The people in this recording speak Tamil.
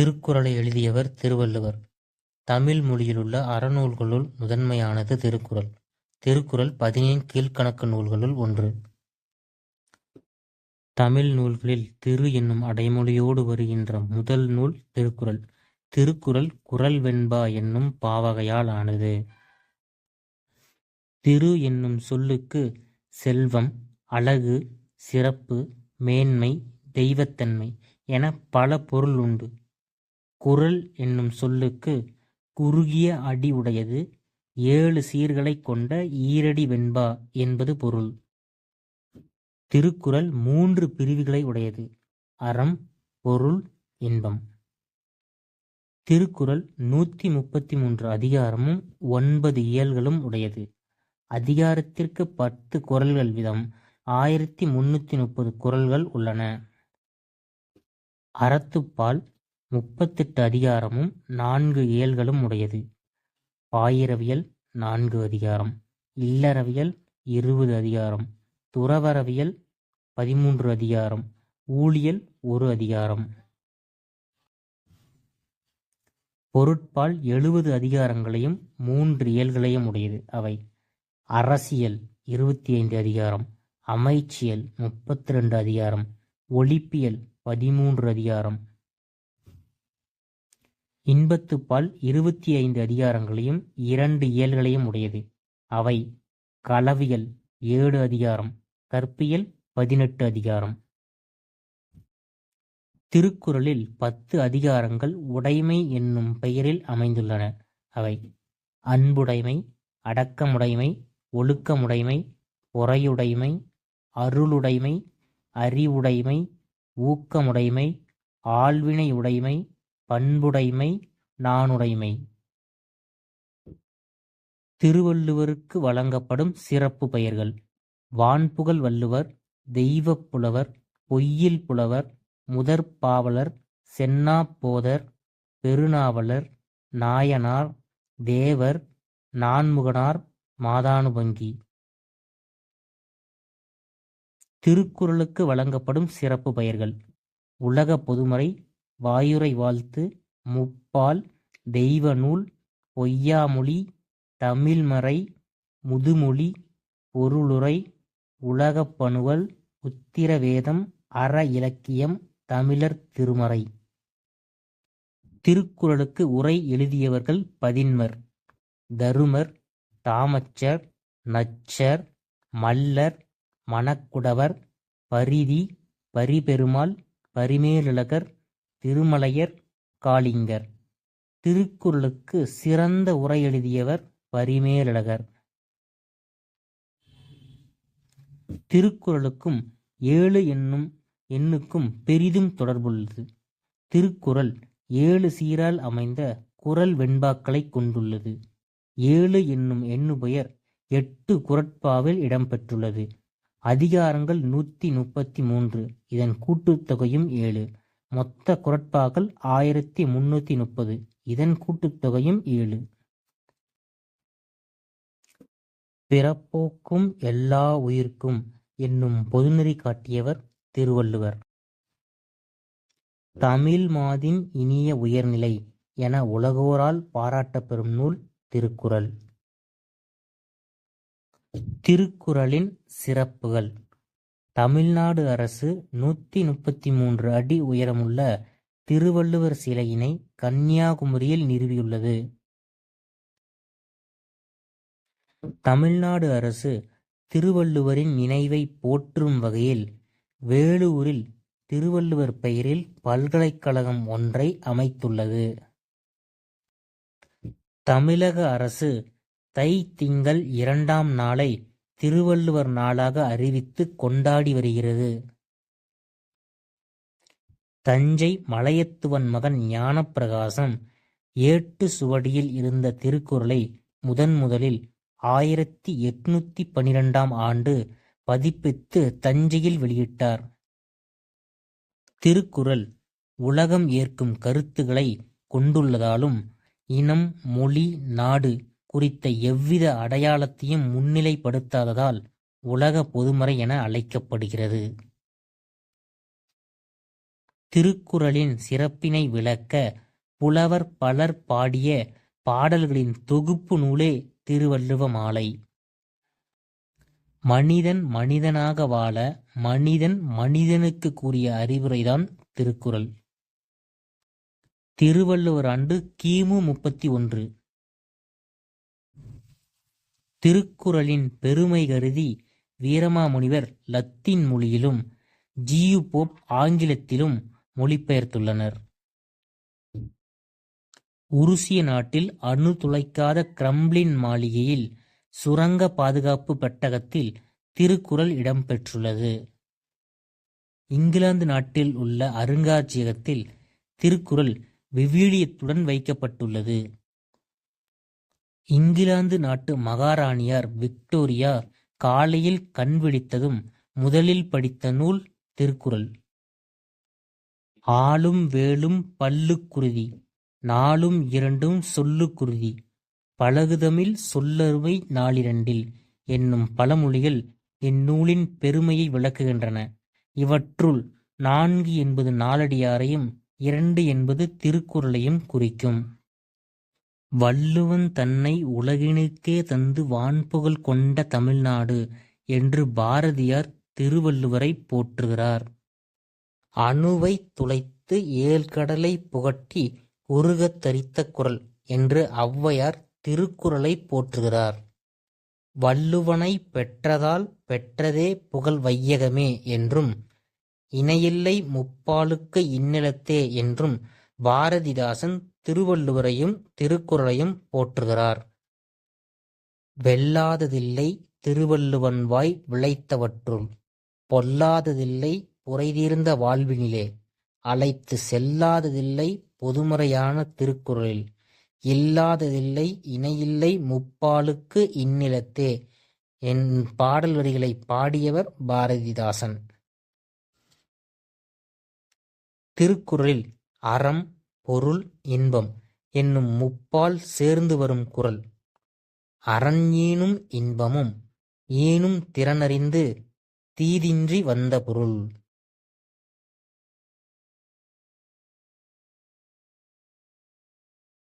திருக்குறளை எழுதியவர் திருவள்ளுவர். தமிழ் மொழியிலுள்ள அறநூல்களுள் முதன்மையானது திருக்குறள். திருக்குறள் பதினேழு கீழ்கணக்கு நூல்களுள் ஒன்று. தமிழ் நூல்களில் திரு என்னும் அடைமொழியோடு வருகின்ற முதல் நூல் திருக்குறள். திருக்குறள் குறள் வெண்பா என்னும் பாவகையால் ஆனது. திரு என்னும் சொல்லுக்கு செல்வம், அழகு, சிறப்பு, மேன்மை, தெய்வத்தன்மை என பல பொருள் உண்டு. குறள் என்னும் சொல்லுக்கு குறுகிய அடி உடையது ஏழு சீர்களைக் கொண்ட ஈரடி வெண்பா என்பது பொருள். திருக்குறள் மூன்று பிரிவுகளை உடையது. அறம், பொருள், இன்பம். திருக்குறள் நூத்தி முப்பத்தி மூன்று அதிகாரமும் ஒன்பது இயல்களும் உடையது. அதிகாரத்திற்கு பத்து குறள்கள் வீதம் ஆயிரத்தி முன்னூத்தி முப்பது குறள்கள் உள்ளன. அறத்துப்பால் முப்பத்தெட்டு அதிகாரமும் நான்கு இயல்களும் உடையது. பாயிரவியல் நான்கு அதிகாரம். இல்லறவியல் இருபது அதிகாரம். துறவறவியல் பதிமூன்று அதிகாரம். ஊழியல் ஒரு அதிகாரம். பொருட்பால் எழுபது அதிகாரங்களையும் மூன்று இயல்களையும் உடையது. அவை அரசியல் இருபத்தி ஐந்து அதிகாரம். அமைச்சியல் முப்பத்திரண்டு அதிகாரம். ஒழிப்பியல் பதிமூன்று அதிகாரம். இன்பத்துப்பால் இருபத்தி ஐந்து அதிகாரங்களையும் இரண்டு இயல்களையும் உடையது. அவை களவியல் ஏழு அதிகாரம். கற்பியல் பதினெட்டு அதிகாரம். திருக்குறளில் பத்து அதிகாரங்கள் உடைமை என்னும் பெயரில் அமைந்துள்ளன. அவை அன்புடைமை, அடக்கமுடைமை, ஒழுக்கமுடைமை, பொறையுடைமை, அருளுடைமை, அறிவுடைமை, ஊக்கமுடைமை, ஆள்வினையுடைமை, பண்புடைமை, நாணுடைமை. திருவள்ளுவருக்கு வழங்கப்படும் சிறப்பு பெயர்கள் வான்புகழ் வள்ளுவர், தெய்வப் புலவர், பொய்யில் புலவர், முதற் பாவலர் போதர், பெருநாவலர், நாயனார், தேவர், நான்முகனார், மாதானுபங்கி. திருக்குறளுக்கு வழங்கப்படும் சிறப்பு பெயர்கள் உலகப் பொதுமறை, வாயுரை வாழ்த்து, முப்பால், தெய்வநூல், பொய்யாமொழி, தமிழ்மறை, முதுமொழி, பொருளுரை, உலகப்பணுவல் உத்திரவேதம் உத்திர வேதம், அற இலக்கியம், தமிழர் திருமறை. திருக்குறளுக்கு உரை எழுதியவர்கள் பதின்மர். தருமர், தாமச்சர், நச்சர், மல்லர், மணக்குடவர், பரிதி, பரிபெருமாள், பரிமேலழகர், திருமலையர், காளிங்கர். திருக்குறளுக்கு சிறந்த உரை எழுதியவர் பரிமேலழகர். திருக்குறளுக்கும் ஏழு என்னும் எண்ணுக்கும் பெரிதும் தொடர்புள்ளது. திருக்குறள் ஏழு சீரால் அமைந்த குறள் வெண்பாக்களைக் கொண்டுள்ளது. ஏழு என்னும் எண்ணுபெயர் எட்டு குறட்பாவில் இடம்பெற்றுள்ளது. அதிகாரங்கள் நூத்தி முப்பத்தி மூன்று. இதன் கூட்டுத்தொகையும் ஏழு. மொத்த குரட்பாக்கள் ஆயிரத்தி முன்னூத்தி முப்பது. இதன் கூட்டுத்தொகையும் ஏழு. பிறப்போக்கும் எல்லா உயிர்க்கும் என்னும் பொதுநெறி காட்டியவர் திருவள்ளுவர். தமிழ் மாதின் இனிய உயர்நிலை என உலகோரால் பாராட்டப்பெறும் நூல் திருக்குறள். திருக்குறளின் சிறப்புகள் தமிழ்நாடு அரசு நூத்தி முப்பத்தி மூன்று அடி உயரமுள்ள திருவள்ளுவர் சிலையினை கன்னியாகுமரியில் நிறுவியுள்ளது. தமிழ்நாடு அரசு திருவள்ளுவரின் நினைவை போற்றும் வகையில் வேலூரில் திருவள்ளுவர் பெயரில் பல்கலைக்கழகம் ஒன்றை அமைத்துள்ளது. தமிழக அரசு தை திங்கள் இரண்டாம் நாளை திருவள்ளுவர் நாளாக அறிவித்து கொண்டாடி வருகிறது. தஞ்சை மலையத்துவன் மகன் ஞானப்பிரகாசம் ஏட்டு சுவடியில் இருந்த திருக்குறளை முதன் முதலில் ஆயிரத்தி எட்நூத்தி பனிரெண்டாம் ஆண்டு பதிப்பித்து தஞ்சையில் வெளியிட்டார். திருக்குறள் உலகம் ஏற்கும் கருத்துக்களை கொண்டுள்ளதாலும் இனம், மொழி, நாடு குறித்த எவ்வித அடையாளத்தையும் முன்னிலைப்படுத்தாததால் உலக பொதுமறை என அழைக்கப்படுகிறது. திருக்குறளின் சிறப்பினை விளக்க புலவர் பலர் பாடிய பாடல்களின் தொகுப்பு நூலே திருவள்ளுவ மாலை. மனிதன் மனிதனாக வாழ மனிதன் மனிதனுக்கு கூறிய அறிவுரைதான் திருக்குறள். திருவள்ளுவர் ஆண்டு கிமு முப்பத்தி ஒன்று. திருக்குறளின் பெருமை கருதி வீரமாமுனிவர் லத்தீன் மொழியிலும் ஜியு போப் ஆங்கிலத்திலும் மொழிபெயர்த்துள்ளனர். உருசிய நாட்டில் அணு துளைக்காத கிரம்ளின் மாளிகையில் சுரங்க பாதுகாப்பு பெட்டகத்தில் திருக்குறள் இடம்பெற்றுள்ளது. இங்கிலாந்து நாட்டில் உள்ள அருங்காட்சியகத்தில் திருக்குறள் விவிலியத்துடன் வைக்கப்பட்டுள்ளது. இங்கிலாந்து நாட்டு மகாராணியார் விக்டோரியா காலையில் கண் விழித்ததும் முதலில் படித்த நூல் திருக்குறள். ஆளும் வேலும் பல்லுக்குருதி நாளும் இரண்டும் சொல்லுக்குருதி பழகுதமிழ் சொல்லருமை நாளிரண்டில் என்னும் பழமொழிகள் இந்நூலின் பெருமையை விளக்குகின்றன. இவற்றுள் நான்கு என்பது நாலடியாரையும் இரண்டு என்பது திருக்குறளையும் குறிக்கும். வள்ளுவன் தன்னை உலகினுக்கே தந்து வான்புகழ் கொண்ட தமிழ்நாடு என்று பாரதியார் திருவள்ளுவரை போற்றுகிறார். அணுவை துளைத்து ஏழ்கடலை புகட்டி உருகத் தரித்த குரல் என்று ஔவையார் திருக்குறளை போற்றுகிறார். வள்ளுவனை பெற்றதால் பெற்றதே புகழ் வையகமே என்றும் இணையில்லை முப்பாலுக்கு இந்நிலத்தே என்றும் பாரதிதாசன் திருவள்ளுவரையும் திருக்குறளையும் போற்றுகிறார். வெல்லாததில்லை திருவள்ளுவன் வாய் விளைத்தவற்றுள் பொல்லாததில்லை புரைதீர்ந்த வாழ்வினிலே அழைத்து செல்லாததில்லை பொதுமறையான திருக்குறளில் இல்லாததில்லை இணையில்லை முப்பாலுக்கு இந்நிலத்தே என் பாடல் வரிகளை பாடியவர் பாரதிதாசன். திருக்குறளில் அறம் பொருள் இன்பம் என்னும் முப்பால் சேர்ந்து வரும் குரல். அரண் ஈனும் இன்பமும் ஈனும் திறனறிந்து தீதின்றி வந்த பொருள்.